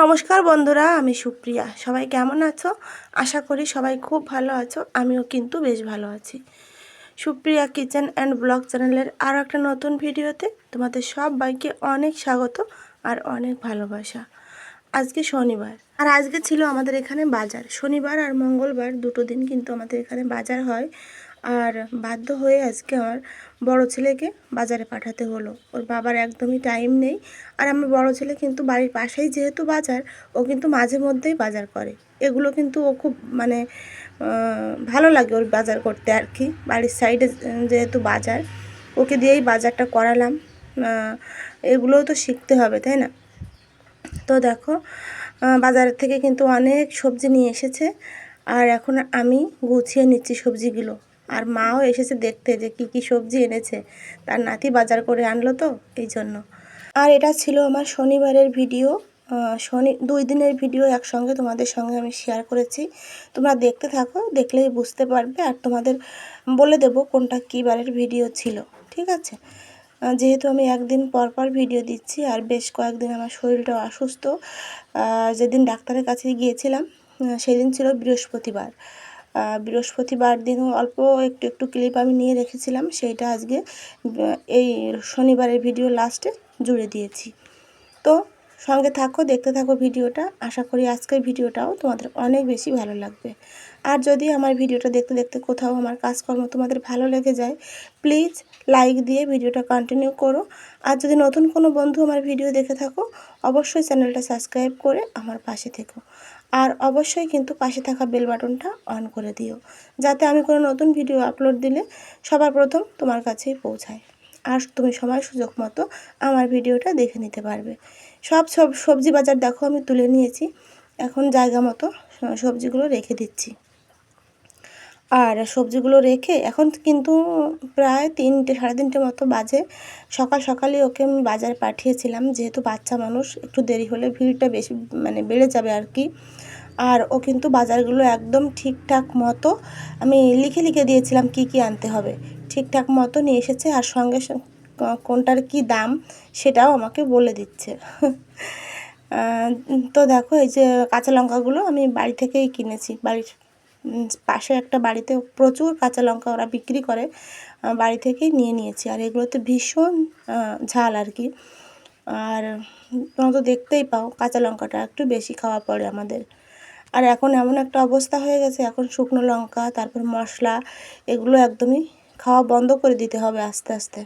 নমস্কার বন্ধুরা, আমি সুপ্রিয়া। সবাই কেমন আছো? আশা করি সবাই খুব ভালো আছো, আমিও কিন্তু বেশ ভালো আছি। সুপ্রিয়া কিচেন অ্যান্ড ব্লগ চ্যানেলের আরও একটা নতুন ভিডিওতে তোমাদের সব বাইকে অনেক স্বাগত আর অনেক ভালোবাসা। আজকে শনিবার, আর আজকে ছিল আমাদের এখানে বাজার। শনিবার আর মঙ্গলবার দুটো দিন কিন্তু আমাদের এখানে বাজার হয়। আর বাধ্য হয়ে আজকে আমার বড় ছেলেকে বাজারে পাঠাতে হলো। ওর বাবার একদমই টাইম নেই। আর আমার বড় ছেলে কিন্তু বাড়ির পাশেই যেহেতু বাজার ও কিন্তু মাঝে মধ্যেই বাজার করে। এগুলো কিন্তু ও খুব মানে ভালো লাগে ওর বাজার করতে আর কি। বাড়ির সাইডে যেহেতু বাজার ওকে দিয়েই বাজারটা করালাম। এগুলোও তো শিখতে হবে তাই না? তো দেখো আহ, বাজারের থেকে কিন্তু অনেক সবজি নিয়ে এসেছে। আর এখন আমি গুছিয়ে নিচ্ছি সবজিগুলো। আর মাও এসেছে দেখতে যে কি কি সবজি এনেছে। তার নাতি বাজার করে আনলো তো, এই জন্য। আর এটা ছিল আমার শনিবারের ভিডিও। শনি, দুই দিনের ভিডিও একসঙ্গে তোমাদের সঙ্গে আমি শেয়ার করেছি। তোমরা দেখতে থাকো, দেখলেই বুঝতে পারবে আর তোমাদের বলে দেবো কোনটা কী বারের ভিডিও ছিল, ঠিক আছে? যেহেতু আমি একদিন পর পর ভিডিও দিচ্ছি আর বেশ কয়েকদিন আমার শরীরটা অসুস্থ যেদিন ডাক্তারের কাছে গিয়েছিলাম সেদিন ছিল বৃহস্পতিবার। বৃহস্পতিবার দিন অল্প একটু একটু ক্লিপ আমি নিয়ে রেখেছিলাম, সেইটা আজকে এই শনিবারের ভিডিও লাস্টে জুড়ে দিয়েছি। তো সঙ্গে থাকো, দেখতে থাকো ভিডিওটা আশা করি আজকের ভিডিওটাও তোমাদের অনেক বেশি ভালো লাগবে। আর যদি আমার ভিডিওটা দেখতে দেখতে কোথাও আমার কাজকর্ম তোমাদের ভালো লেগে যায় প্লিজ লাইক দিয়ে ভিডিওটা কন্টিনিউ করো। আর যদি নতুন কোনো বন্ধু আমার ভিডিও দেখে থাকো, অবশ্যই চ্যানেলটা সাবস্ক্রাইব করে আমার পাশে থেকো। আর অবশ্যই কিন্তু পাশে থাকা বেল বাটনটা অন করে দিও, যাতে আমি কোনো নতুন ভিডিও আপলোড দিলে সবার প্রথম তোমার কাছেই পৌঁছায়। আর তুমি সময় সুযোগ মতো আমার ভিডিওটা দেখে নিতে পারবে। সব সব সবজি বাজার দেখো, আমি তুলে নিয়েছি। এখন জায়গা মতো সবজিগুলো রেখে দিচ্ছি। আর সবজিগুলো রেখে এখন কিন্তু প্রায় তিনটে, সাড়ে তিনটে মতো বাজে। সকাল সকালে ওকে আমি বাজারে পাঠিয়েছিলাম। যেহেতু বাচ্চা মানুষ, একটু দেরি হলে ভিড়টা বেশি মানে বেড়ে যাবে আর কি। আর ও কিন্তু বাজারগুলো একদম ঠিকঠাক মতো, আমি লিখে লিখে দিয়েছিলাম কি কি আনতে হবে। ঠিকঠাক মতো নিয়ে এসেছে আর সঙ্গে কোনটার কি দাম সেটাও আমাকে বলে দিচ্ছে। তো দেখো এই যে কাঁচা লঙ্কাগুলো আমি বাড়ি থেকেই কিনেছি। বাড়ির পাশে একটা বাড়িতে প্রচুর কাঁচা লঙ্কা ওরা বিক্রি করে বাড়ি থেকেই নিয়ে নিয়েছি। আর এগুলোতে ভীষণ ঝাল আর কি। আর তোমরা তো দেখতেই পাও কাঁচা লঙ্কাটা একটু বেশি খাওয়া পড়ে আমাদের। আর এখন এমন একটা অবস্থা হয়ে গেছে, এখন শুকনো লঙ্কা, তারপর মশলা, এগুলো একদমই খাওয়া বন্ধ করে দিতে হবে আস্তে আস্তে।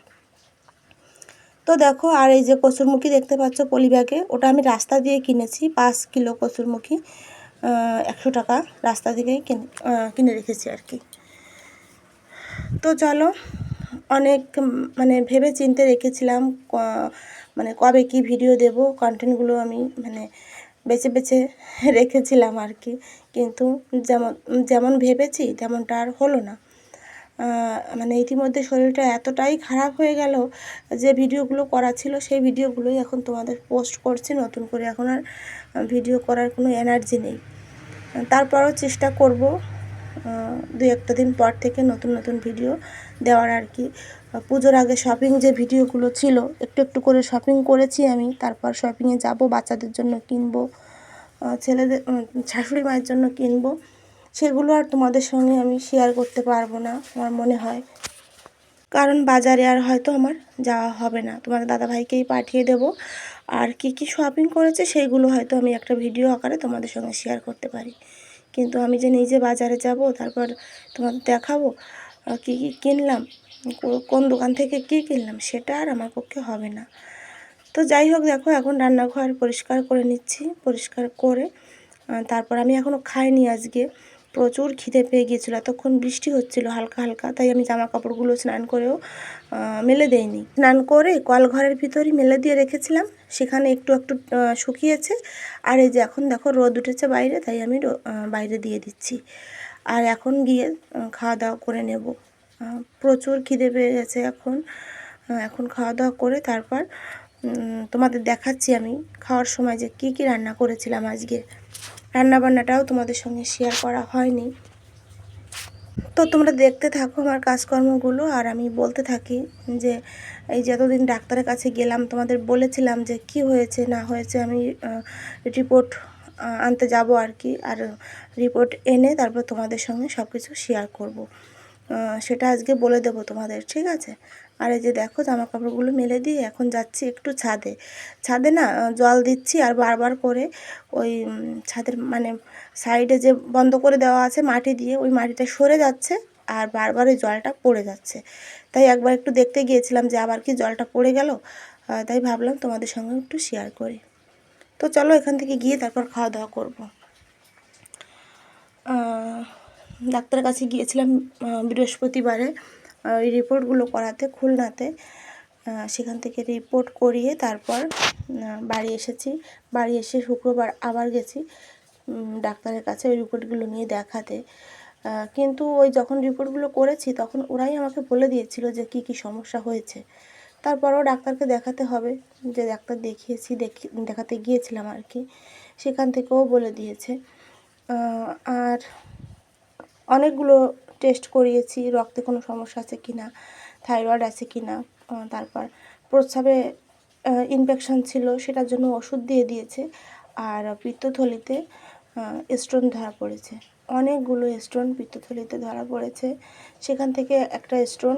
তো দেখো, আর এই যে কসুরমুখী দেখতে পাচ্ছ পলি ব্যাগে, ওটা আমি রাস্তা দিয়ে কিনেছি, পাঁচ কিলো কসুরমুখী একশো টাকা রাস্তা থেকে কিনে রেখেছি আর কি। তো চলো, অনেক মানে ভেবে চিনতে রেখেছিলাম মানে কবে কি ভিডিও দেব কন্টেন্টগুলো আমি মানে বেছে বেছে রেখেছিলাম আর কি। কিন্তু যেমন যেমন ভেবেছি, তেমনটা আর হলো না। মানে ইতিমধ্যে শরীরটা এতটাই খারাপ হয়ে গেল যে ভিডিওগুলো করা ছিল, সেই ভিডিওগুলোই এখন তোমাদের পোস্ট করছি। নতুন করে এখন আর ভিডিও করার কোনো এনার্জি নেই। তারপরও চেষ্টা করব দু একটা দিন পর থেকে নতুন নতুন ভিডিও দেওয়ার আর কি। পুজোর আগে শপিং যে ভিডিওগুলো ছিল, একটু একটু করে শপিং করেছি আমি। তারপর শপিংয়ে যাব, বাচ্চাদের জন্য কিনবো ছেলেদের শাশুড়ি মায়ের জন্য কিনবো। সেগুলো আর তোমাদের সঙ্গে আমি শেয়ার করতে পারব না, আমার মনে হয়। কারণ বাজারে আর হয়তো আমার যাওয়া হবে না। তোমাদের দাদাভাইকেই পাঠিয়ে দেবো। আর কি কি শপিং করেছে সেইগুলো হয়তো আমি একটা ভিডিও আকারে তোমাদের সঙ্গে শেয়ার করতে পারি। কিন্তু আমি যে নিজে বাজারে যাব, তারপর তোমাদের দেখাবো কি কি কিনলাম কোন দোকান থেকে কি কিনলাম, সেটা আর আমার পক্ষে হবে না। তো যাই হোক, দেখো, এখন রান্নাঘর পরিষ্কার করে নিচ্ছি, পরিষ্কার করে। তারপর আমি এখনও খাইনি আজকে। প্রচুর খিদে পেয়ে গিয়েছিল। এতক্ষণ বৃষ্টি হচ্ছিল হালকা হালকা, তাই আমি জামা কাপড়গুলো স্নান করেও মেলে দেয়নি স্নান করে কল ঘরের ভিতরই মেলে দিয়ে রেখেছিলাম। সেখানে একটু একটু শুকিয়েছে। আর এই যে এখন দেখো রোদ উঠেছে বাইরে, তাই আমি বাইরে দিয়ে দিচ্ছি। আর এখন গিয়ে খাওয়া দাওয়া করে নেব। প্রচুর খিদে পেয়ে গেছে এখন। এখন খাওয়া দাওয়া করে তারপর তোমাদের দেখাচ্ছি আমি খাওয়ার সময় যে কি কি রান্না করেছিলাম আজকে। রান্না বান্নাটাও তোমাদের সঙ্গে শেয়ার করা হয়নি। তো তোমরা দেখতে থাকো আমার কাজকর্মগুলো, আর আমি বলতে থাকি যে এই যতদিন ডাক্তারের কাছে গেলাম, তোমাদের বলেছিলাম যে কি হয়েছে, না হয়েছে, আমি রিপোর্ট আনতে যাব আর কি। আর রিপোর্ট এনে তারপর তোমাদের সঙ্গে সব কিছু শেয়ার করব। সেটা আজকে বলে দেবো তোমাদের, ঠিক আছে? আর এই যে দেখো জামা কাপড়গুলো মেলে দিয়ে এখন যাচ্ছি একটু ছাদে। ছাদে না জল দিচ্ছি আর বারবার করে ওই ছাদের মানে সাইডে যে বন্ধ করে দেওয়া আছে মাটি দিয়ে, ওই মাটিটা সরে যাচ্ছে আর বারবার ওই জলটা পড়ে যাচ্ছে। তাই একবার একটু দেখতে গিয়েছিলাম যে আবার কি জলটা পড়ে গেল তাই ভাবলাম তোমাদের সঙ্গে একটু শেয়ার করি। তো চলো এখান থেকে গিয়ে তারপর খাওয়া দাওয়া করব ডাক্তারের কাছে গিয়েছিলাম বৃহস্পতিবারে। ওই রিপোর্টগুলো করাতে, খুলনাতে। সেখান থেকে রিপোর্ট করিয়ে তারপর বাড়ি এসেছি। বাড়ি এসে শুক্রবার আবার গেছি ডাক্তারের কাছে ওই রিপোর্টগুলো নিয়ে দেখাতে। কিন্তু ওই যখন রিপোর্টগুলো করেছি, তখন ওরাই আমাকে বলে দিয়েছিল যে কি কি সমস্যা হয়েছে। তারপরও ডাক্তারকে দেখাতে হবে, যে ডাক্তার দেখিয়েছি, দেখি, দেখাতে গিয়েছিলাম আর কি। সেখান থেকেও বলে দিয়েছে। আর অনেকগুলো টেস্ট করিয়েছি, রক্তে কোনো সমস্যা আছে কি না থাইরয়েড আছে কি না তারপর প্রস্রাবে ইনফেকশান ছিল, সেটার জন্য ওষুধ দিয়ে দিয়েছে আর পিত্তথলিতে স্টোন ধরা পড়েছে। অনেকগুলো স্টোন পিত্তথলিতে ধরা পড়েছে। সেখান থেকে একটা স্টোন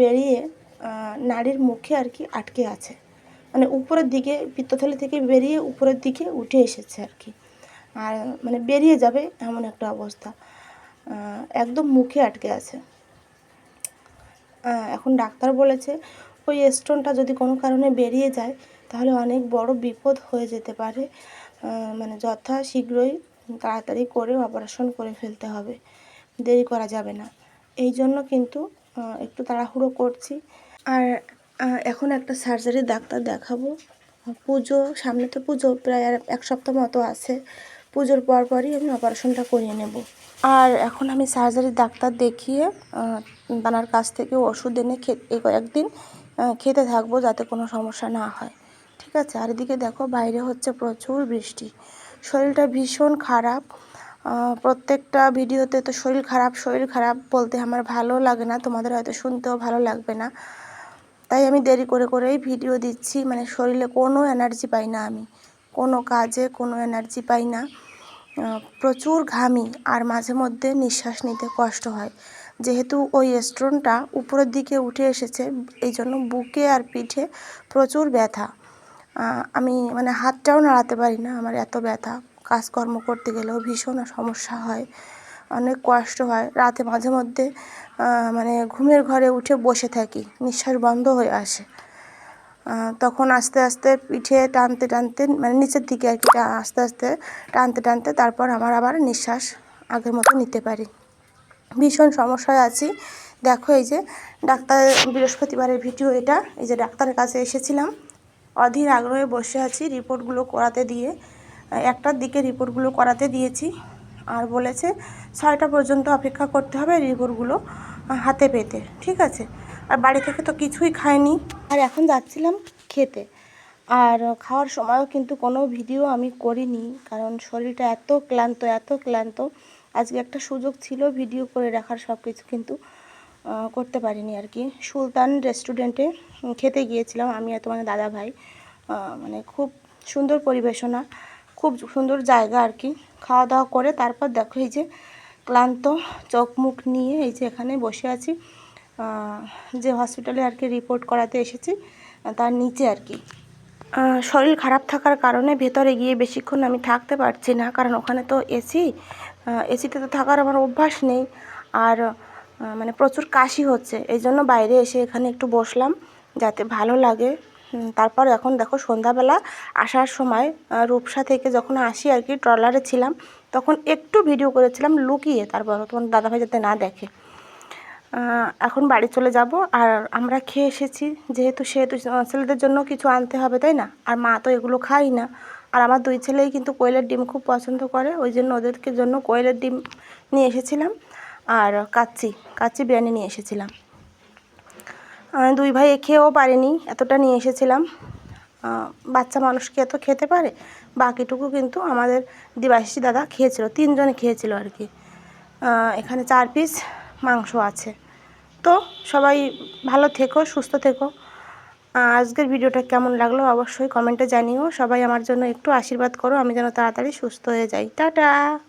বেরিয়ে নাড়ির মুখে আর কি আটকে আছে। মানে উপরের দিকে, পিত্তথলি থেকে বেরিয়ে উপরের দিকে উঠে এসেছে আর কি। আর মানে বেরিয়ে যাবে এমন একটা অবস্থা। একদম মুখে আটকে আছে। এখন ডাক্তার বলেছে ওই স্টোনটা যদি কোনো কারণে বেরিয়ে যায়, তাহলে অনেক বড় বিপদ হয়ে যেতে পারে। মানে যথা শীঘ্রই তাড়াতাড়ি করে অপারেশন করে ফেলতে হবে। দেরি করা যাবে না। এই জন্য কিন্তু একটু তাড়াহুড়ো করছি। আর এখন একটা সার্জারি ডাক্তার দেখাবো। পুজো, সামনে তো পুজো, প্রায় আর এক সপ্তাহ মতো আছে। পুজোর পর পরই আমি অপারেশনটা করিয়ে নেব। আর এখন আমি সার্জারি ডাক্তার দেখিয়ে তানার কাছ থেকে ওষুধ এনে খেতে কয়েকদিন খেতে থাকব যাতে কোনো সমস্যা না হয়। ঠিক আছে? আর এদিকে দেখো, বাইরে হচ্ছে প্রচুর বৃষ্টি। শরীরটা ভীষণ খারাপ। প্রত্যেকটা ভিডিওতে তো শরীর খারাপ শরীর খারাপ বলতে আমার ভালো লাগে না। তোমাদের হয়তো শুনতেও ভালো লাগবে না। তাই আমি দেরি করে করেই ভিডিও দিচ্ছি। মানে শরীরে কোনো এনার্জি পাই না আমি। কোনো কাজে কোনো এনার্জি পাই না। প্রচুর ঘামি আর মাঝে মধ্যে নিঃশ্বাস নিতে কষ্ট হয়। যেহেতু ওই স্টোনটা উপরের দিকে উঠে এসেছে, এই জন্য বুকে আর পিঠে প্রচুর ব্যথা। আমি মানে হাতটাও নাড়াতে পারি না, আমার এত ব্যথা। কাজকর্ম করতে গেলেও ভীষণ সমস্যা হয়, অনেক কষ্ট হয়। রাতে মাঝে মধ্যে মানে ঘুমের ঘরে উঠে বসে থাকি, নিঃশ্বাস বন্ধ হয়ে আসে। তখন আস্তে আস্তে পিঠে টানতে টানতে মানে নিচের দিকে আর কি, আস্তে আস্তে টানতে টানতে তারপর আমার আবার নিঃশ্বাস আগের মতো নিতে পারি। ভীষণ সমস্যায় আছি। দেখো এই যে ডাক্তার, বৃহস্পতিবারের ভিডিও এটা। এই যে ডাক্তারের কাছে এসেছিলাম। অধীর আগ্রহে বসে আছি রিপোর্টগুলো করাতে দিয়ে। একটার দিকে রিপোর্টগুলো করাতে দিয়েছি। আর বলেছে, ছয়টা পর্যন্ত অপেক্ষা করতে হবে রিপোর্টগুলো হাতে পেতে। ঠিক আছে? আর বাড়ি থেকে তো কিছুই খাইনি। আর এখন যাচ্ছিলাম খেতে। আর খাওয়ার সময়ও কিন্তু কোনো ভিডিও আমি করিনি, কারণ শরীরটা এত ক্লান্ত এত ক্লান্ত। আজকে একটা সুযোগ ছিল ভিডিও করে রাখার সব কিছু কিন্তু করতে পারিনি আর কি। সুলতান রেস্টুরেন্টে খেতে গিয়েছিলাম আমি আর তোমার দাদা ভাই। মানে খুব সুন্দর পরিবেশনা, খুব সুন্দর জায়গা আর কি। খাওয়া দাওয়া করে তারপর দেখো এই যে ক্লান্ত চোখ মুখ নিয়ে এই যে এখানে বসে আছি। যে হসপিটালে আর কি রিপোর্ট করাতে এসেছি তার নিচে আর কি। শরীর খারাপ থাকার কারণে ভেতরে গিয়ে বেশিক্ষণ আমি থাকতে পারছি না, কারণ ওখানে তো এসি এসিতে তো থাকার আমার অভ্যাস নেই। আর মানে প্রচুর কাশি হচ্ছে, এই জন্য বাইরে এসে এখানে একটু বসলাম, যাতে ভালো লাগে। তারপর এখন দেখো সন্ধ্যাবেলা আসার সময় রূপসা থেকে যখন আসি আর কি ট্রলারে ছিলাম, তখন একটু ভিডিও করেছিলাম, লুকিয়ে তারপর তোমার দাদাভাই যাতে না দেখে। এখন বাড়ি চলে যাব। আর আমরা খেয়ে এসেছি। যেহেতু সেহেতু ছেলেদের জন্য কিছু আনতে হবে, তাই না? আর মা তো এগুলো খাই না। আর আমার দুই ছেলেই কিন্তু কোয়েলের ডিম খুব পছন্দ করে। ওই জন্য ওদেরকে জন্য কোয়েলের ডিম নিয়ে এসেছিলাম। আর কাচ্চি কাচ্চি বিরিয়ানি নিয়ে এসেছিলাম। দুই ভাই খেয়েও পারেনি, এতটা নিয়ে এসেছিলাম। বাচ্চা মানুষ কি এত খেতে পারে? বাকিটুকু কিন্তু আমাদের দিবাশী দাদা খেয়েছিল, তিনজনে খেয়েছিল আর কি। এখানে চার পিস মাংস আছে। তো সবাই ভালো থেকো, সুস্থ থেকো। আজকের ভিডিওটা কেমন লাগল অবশ্যই কমেন্টে জানিও। সবাই আমার জন্য একটু আশীর্বাদ করো, আমি যেন তাড়াতাড়ি সুস্থ হয়ে যাই। টাটা!